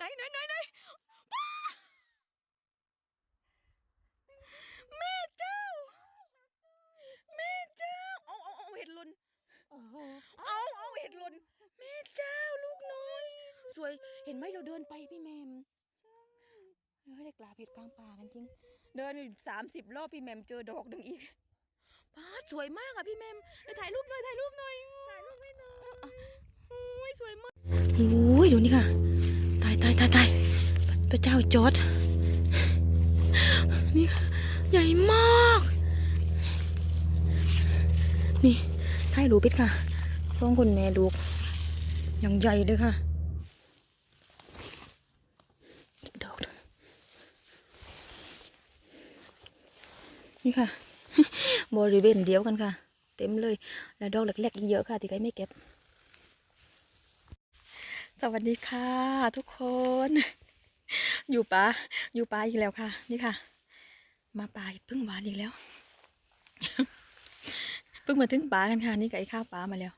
ไหนไหนไหนไหนว้าแม่เจ้า แม่เจ้า เอาเอาเอาเห็ดหล่นโอ้โหเอาเอาเห็ดหล่นแม่เจ้าลูกน้อย สวยเห็นไหมเราเดินไปพี่แมมเฮ้ยได้กลาบเห็ดกลางป่ากันจริง เดินสามสิบรอบพี่แมมเจอดอกหนึ่งอีกป้าดสวยมากอะพี่แมมไปถ่ายรูปหน่อยถ่ายรูปหน่อยถ่ายรูปให้หน่อยโอ้ยสวยมากโอ้ยดูนี่ค่ะ ตายตายตายตายพระเจ้าจอร์ดนี่ค่ะใหญ่มาก นี่ถ่ายรูปปิดค่ะสองคนแม่ลูกอย่างใหญ่เลยค่ะดอกนี่ค่ะบริเวณเดียวกันค่ะ เต็มเลย แล้วดอกเล็กๆอีกเยอะค่ะที่ใครไม่เก็บ สวัสดีค่ะ ทุกคน อยู่ป่าอยู่ป่าอีกแล้วค่ะ นี่ค่ะ มาป่าเพิ่งหวานอีกแล้วเพิ่งมาถึงป่ากันค่ะ นี่ไก่ข้าวป่ามาแล้ว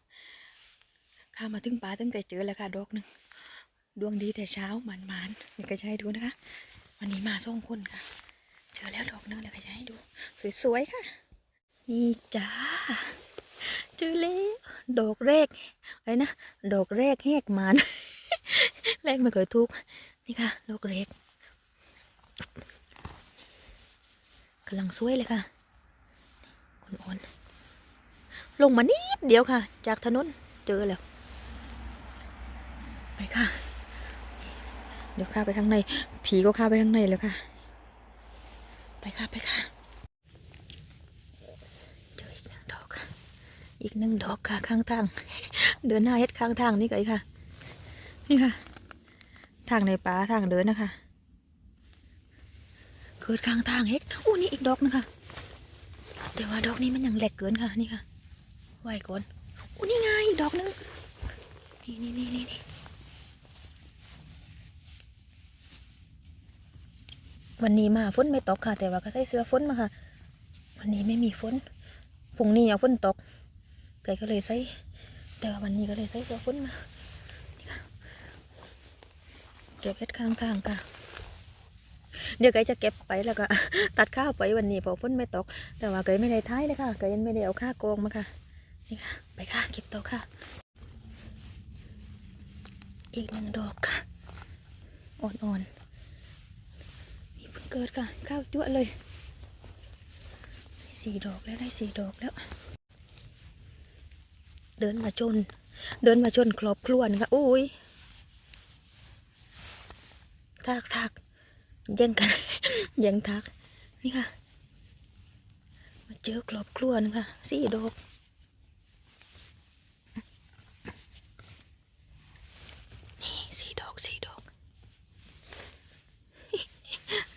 ข้ามาถึงป่าตั้งแต่เจอแล้วค่ะดอกหนึ่งดวงดีแต่เช้าหมานมานนี่ก็จะให้ดูนะคะ วันนี้มาสองคนค่ะ เจอแล้วดอกหนึงแล้วก็จะให้ดู สวยๆค่ะ นี่จ้าเจอแล้วดอกแรกอะไรนะดอกแรกแหกมัน แรกไม่เคยทุกนี่ค่ะดอกแรกกำลังสวยเลยค่ะอ่อนๆลงมานิดเดียวค่ะ จากถนนเจอแล้ว ไปค่ะ เดี๋ยวข้าไปข้างใน ผีก็ข้าไปข้างในแล้วค่ะ ไปค่ะไปค่ะเจออีกหนึ่งดอกค่ะ อีกหนึ่งดอกค่ะข้างทาง เดินหน้าเฮ็ดข้างทางนี่ไงค่ะ นี่ค่ะ ทางในป่าทางเดินนะคะ เกิดข้างทางเฮ็ดอู้นี่อีกดอกนึงค่ะ แต่ว่าดอกนี้มันยังแหลกเกินค่ะ นี่ค่ะไหวก่อนอู้นี่ไงอีกดอกนึงนี่นี่นี่นี่นี่วันนี้มาฝนไม่ตกค่ะ แต่ว่าก็ใส่เสื้อฝนมาค่ะ วันนี้ไม่มีฝนพรุ่งนี้เอาฝนตกไก่ก็เลยใส่แต่ว่าวันนี้ก็เลยใส่เสื้อฝนมา เก็บเห็ดข้างๆค่ะ เดี๋ยวไก่จะเก็บไปแล้วก็ ตัดข้าวไปวันนี้เพอฝนไม่ตก แต่ว่าไก่ไม่ได้ท้ายเลยค่ะไก่ยังไม่ได้เอาข้าโกงมาค่ะ นี่ค่ะ ไปค่ะเก็บโตะค่ะ อีกหนึ่งดอกค่ะ อ่อนๆนี่เพิ่งเกิดค่ะ ข้าวจั่วเลยได้สี่ดอกแล้วได้สี่ดอกแล้ว เดินมาชน เดินมาชนครอบครัวนะคะอุ้ย ทักทักแย่งกันแย่งทัก นี่ค่ะ มาเจอครอบครัวนะคะสี่ดอกนี่สี่ดอกสี่ดอก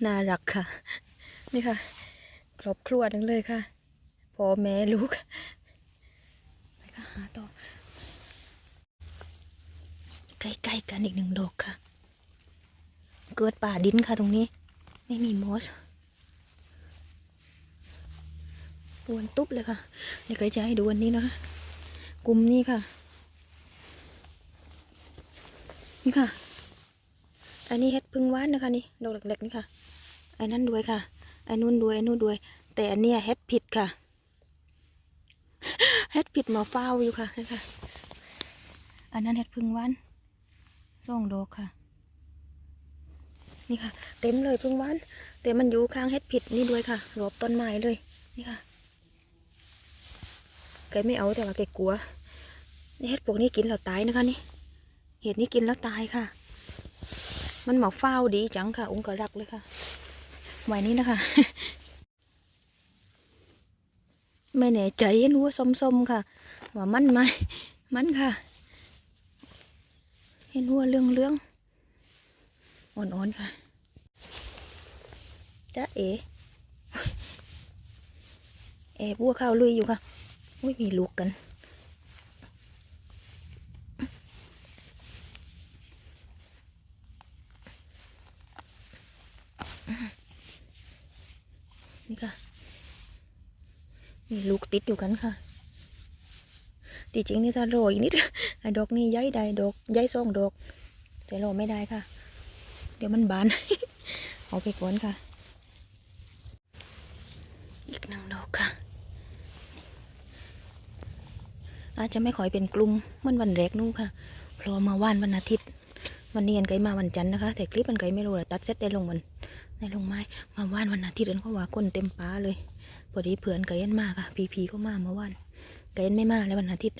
น่ารักค่ะ นี่ค่ะครอบครัวทั้งเลยค่ะพ่อแม่ลูกไปค่ะหาต่อใกล้ๆกันอีกหนึ่งดอกค่ะ เกิดป่าดินค่ะตรงนี้ ไม่มีมอสปวนตุ๊บเลยค่ะเดี๋ยวก็จะให้ดูอันนี้นะคะกลุ่มนี้ค่ะ นี่ค่ะ อันนี้เห็ดพึ่งว่านนะคะนี่ดอกเล็กๆนี่ค่ะอันนั้นด้วยค่ะอันนู้นด้วยอันนู้นด้วย แต่อันเนี้ยเห็ดผิดค่ะเห็ดผิดหมาเฝ้าอยู่ค่ะนี่ค่ะอันนั้นเห็ดพึ่งว่านสองดอกค่ะ นี่ค่ะ เต็มเลยพึ่งว่านแต่มันอยู่ข้างเห็ดผิดนี่ด้วยค่ะรอบต้นไม้เลยนี่ค่ะแกไม่เอาแต่ว่าแกกลัวนี่เห็ดพวกนี้กินแล้วตายนะคะนี่เห็ดนี้กินแล้วตายค่ะ มันหมาเฝ้าดีจังค่ะ องค์กรักเลยค่ะไว้นี้นะคะไม่แน่ใจเห็นหัวส้มๆค่ะ ว่ามันไหมมันค่ะ เห็นหัวเรื่องเรื่องๆ อ่อนๆค่ะจ้าเอ๋เอ๋บัวข้าวลุยอยู่ค่ะอุ้ยมีลูกกัน นี่ค่ะ มีลูกติดอยู่กันค่ะที่จริงนี่ถ้ารออีกนิดไอ้ดอกนี่ย้ายได้ดอกย้ายสองดอก แต่รอไม่ได้ค่ะ เดี๋ยวมันบาน เอาไปก่อนค่ะ อีกหนึ่งดอกค่ะ อาจจะไม่ค่อยเป็นกลุ่มมันวันแรกนู่นค่ะเพราะมาว่านวันอาทิตย์ วันนี้อันไกลมาวันจันทร์นะคะ แต่คลิปอันไกลไม่รู้ละตัดเสร็จได้ลงวันได้ลงไม้มาว่านวันอาทิตย์อันเขาว่าคนเต็มป้าเลยพอดีเพื่อนไกลอันมาค่ะ พีพีก็มามาว่านไกลอันไม่มาแล้ววันอาทิตย์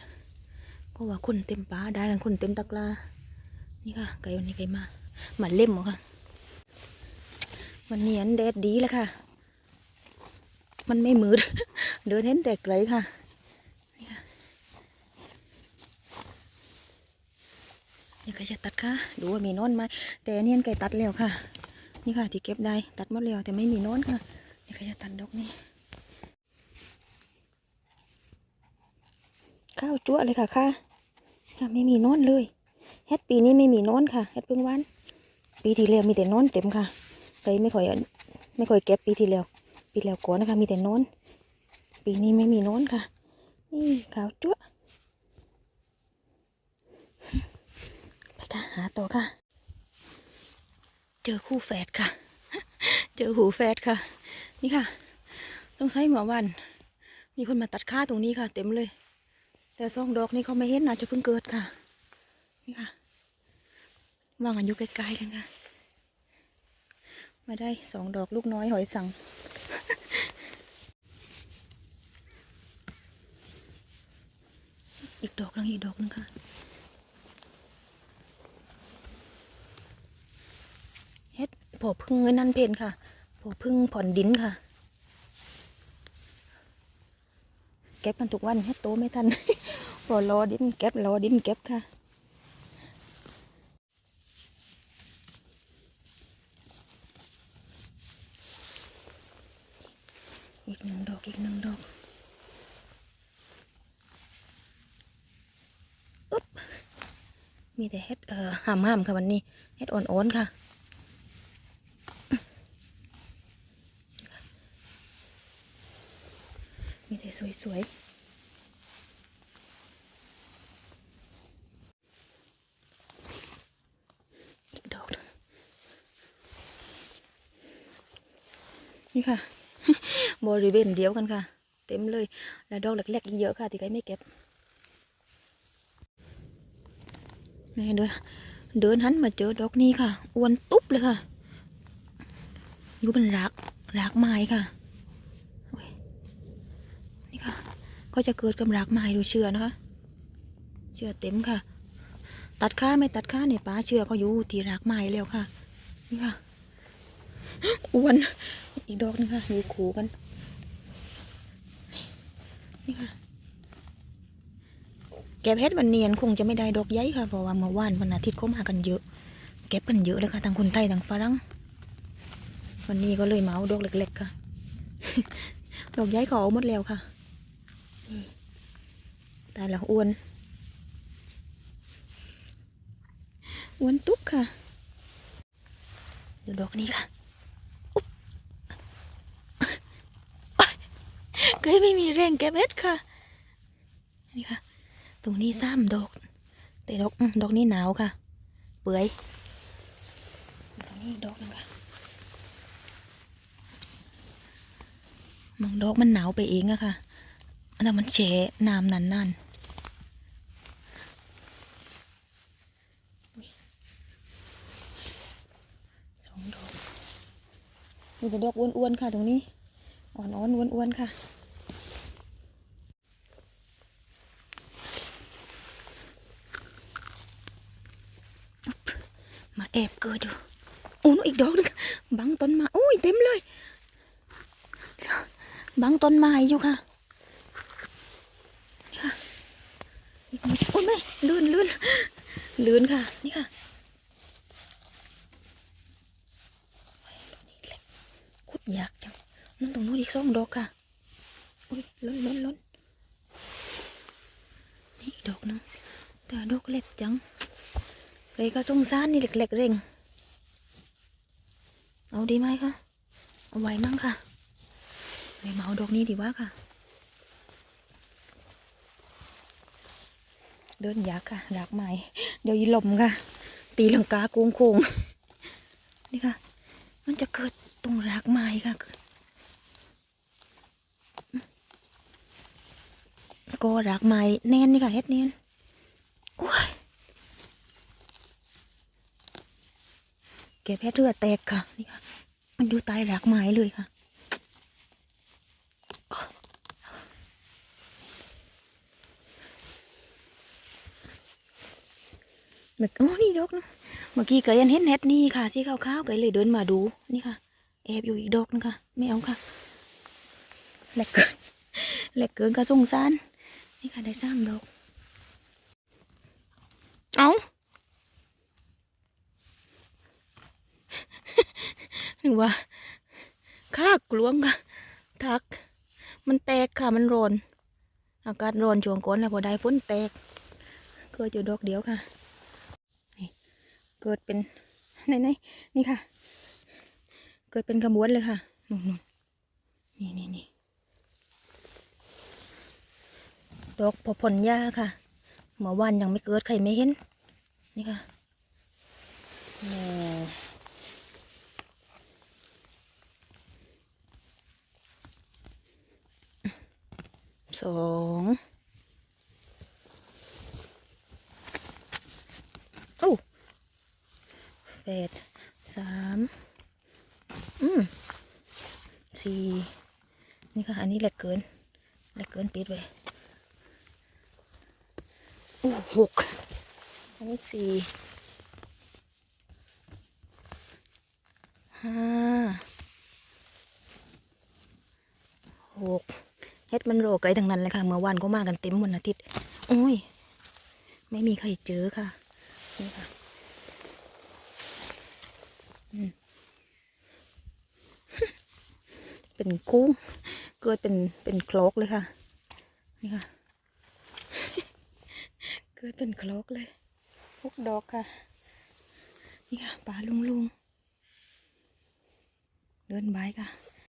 ก็ว่าคนเต็มป้าได้กันคนเต็มตะกร้านี่ค่ะไกลวันนี้ไกลมา มันเล่มค่ะวันเนี้อันแดดดีแล้วค่ะ มันไม่มืด เดินเห็นแต่ไกลค่ะนี่ก็จะตัดค่ะ ดูว่ามีน้นไหมแต่อันนี่อันไก่ตัดแล้วค่ะ นี่ค่ะ ที่เก็บได้ตัดหมดแล้วแต่ไม่มีน้นค่ะนี่ก็จะตัดดอกนี้ข้าวจั่วเลยค่ะค่ะไม่มีน้นเลยเฮ็ดปีนี้ไม่มีน้นค่ะเฮ็ดเพิ่งวาน ปีที่แล้วมีแต่น้นเต็มค่ะเคยไม่ค่อยไม่ค่อยเก็บปีที่แล้ว ปีแล้วก่อนนะคะ มีแต่น้นปีนี้ไม่มีน้นค่ะ นี่ขาวจั่วไปค่ะหาต่อค่ะ เจอคู่แฝดค่ะ เจอหูแฝดค่ะ นี่ค่ะ ต้องใช้หัววัน มีคนมาตัดค่าตรงนี้ค่ะ เต็มเลย แต่ซองดอกนี่เขาไม่เห็นอาจจะเพิ่งเกิดค่ะ นี่ค่ะ วางกันอยู่ไกล้ๆกันค่ะ มาได้สองดอกลูกน้อยหอยสัง อีกดอกนึงอีกดอกหนึงค่ะเฮ็ดผอพึ่งไว้นั่นเพนค่ะผอพึ่งผ่อนดินค่ะ เก็บกันทุกวันเฮ็ดโตไม่ทัน พอรอดินเก็บรอดินเก็บค่ะ อีกหนึ่งดอกอีกหนึ่งดอกอุ๊บ มีแต่เฮ็ดเอ่อห้ามห้ามๆค่ะวันนี้เฮ็ดอ่อนๆค่ะมีแต่สวยๆดอกนี่ค่ะ บริเวณเดียวกันค่ะ เต็มเลย แล้วดอกเล็กๆเยอะค่ะ ที่ใครไม่เก็บ นี่เดินเดินหันมาเจอดอกนี้ค่ะอ้วนตุ๊บเลยค่ะอยู่เป็นรากรากไม้ค่ะนี่ค่ะ ก็จะเกิดกับรากไม้ดูเชื่อนะคะ เชื่อเต็มค่ะ ตัดค่าไม่ตัดค่าเนี่ยป้าเชื่อเขาอยู่ที่รากไม้แล้วค่ะ นี่ค่ะอ้วนอีกดอกนึงค่ะอยู่ขู่กันนี่ค่ะ เก็บเฮ็ดวันเนียนคงจะไม่ได้ดอกใหญ่ค่ะเพราะว่าเมื่อวานวันอาทิตย์เขามากันเยอะ เก็บกันเยอะเลยค่ะทั้งคนไทยทั้งฝรั่งวันนี้ก็เลยเหมาดอกเล็กๆค่ะ ดอกใหญ่ก็เอาหมดแล้วค่ะตายแล้วอ้วนอ้วนตุ๊กค่ะดูดอกนี้ค่ะอุ๊บเคยไม่มีแรงเก็บเห็ดค่ะนี่ค่ะ ตรงนี้ซ้ำดอก แต่ดอกดอกนี้หนาวค่ะ เปื่อยตรงนี้ดอกนึงค่ะมองดอกมันหนาวไปเองอะค่ะอันนั้นมันแฉะน้ำนานๆอุ๊ยสองดอกมีแต่ดอกอ้วนๆค่ะ ตรงนี้ อ่อนๆอ้วนๆค่ะ มาแอบเกิดอยู่โอ้ยอีกดอกหนึงบังต้นไม้โอ้ยเต็มเลยบังต้นไม้อยู่ค่ะนี่ค่ะโอ้ยแม่ลื่นลื่นลื่นค่ะนี่ค่ะขุดยากจังนั่นตรงนู้นอีกสองดอกค่ะโอ้ยล้นล้นล้นนี่อีกดอกหนึงแต่ดอกเล็กจัง เลยก็สงสารนี่เล็กๆเร่ง เอาดีไหมคะ เอาไว้มั่งค่ะเลยมาเอาดอกนี้ดีกว่าค่ะ เดินยากค่ะรากไม้เดี๋ยวยีลมค่ะ ตีลังกาโค้งโคงนี่ค่ะ มันจะเกิดตรงรากไม้ค่ะก็รากไม้แน่นนี่ค่ะเฮ็ดแน่นโอ้ย เก็บเฮ็ดเลือดแตกค่ะนี่ค่ะ มันอยู่ใต้รากไม้เลยค่ะเมื่อโอ้นี่ดอกนะเมื่อกี้ก็ยังเห็นเน็ตนี่ค่ะสีขาวๆก็เลยเดินมาดูนี่ค่ะแอบอยู่อีกดอกนึงค่ะไม่เอาค่ะแหลกเกินแหลกเกินก็สงสารนี่ค่ะได้สามดอกเอา ถึงว่าข้ากลวงค่ะทัก มันแตกค่ะมันร้อนอากาศร้อนช่วงก่อนแล้วพอได้ฝนแตกเก็อยู่ดอกเดียวค่ะเกิดเป็นไหนไหนนี่ค่ะ เกิดเป็นขบวนเลยค่ะนู่นนนี่นี่นี่ดอกพอผลหญ้าค่ะเมื่อวานยังไม่เกิดใครไม่เห็นนี่ค่ะโอ้ สองโอ้แปดสามอืมสี่นี่ค่ะ อันนี้แหลกเกินแหลกเกินปิดไว้โอ้หกอันนี้สี่ห้าหก เฮ็ดมันโรไกลทั้งนั้นเลยค่ะ เมื่อวานก็มากันเต็มวันอาทิตย์โอ้ย ไม่มีใครเจอค่ะนี่ค่ะเป็นคุ้งเกิดเป็นเป็นโคลกเลยค่ะ นี่ค่ะ เกิดเป็นโคลกเลยพวกดอกค่ะ นี่ค่ะป่าลุงลุงเดินบค่ะ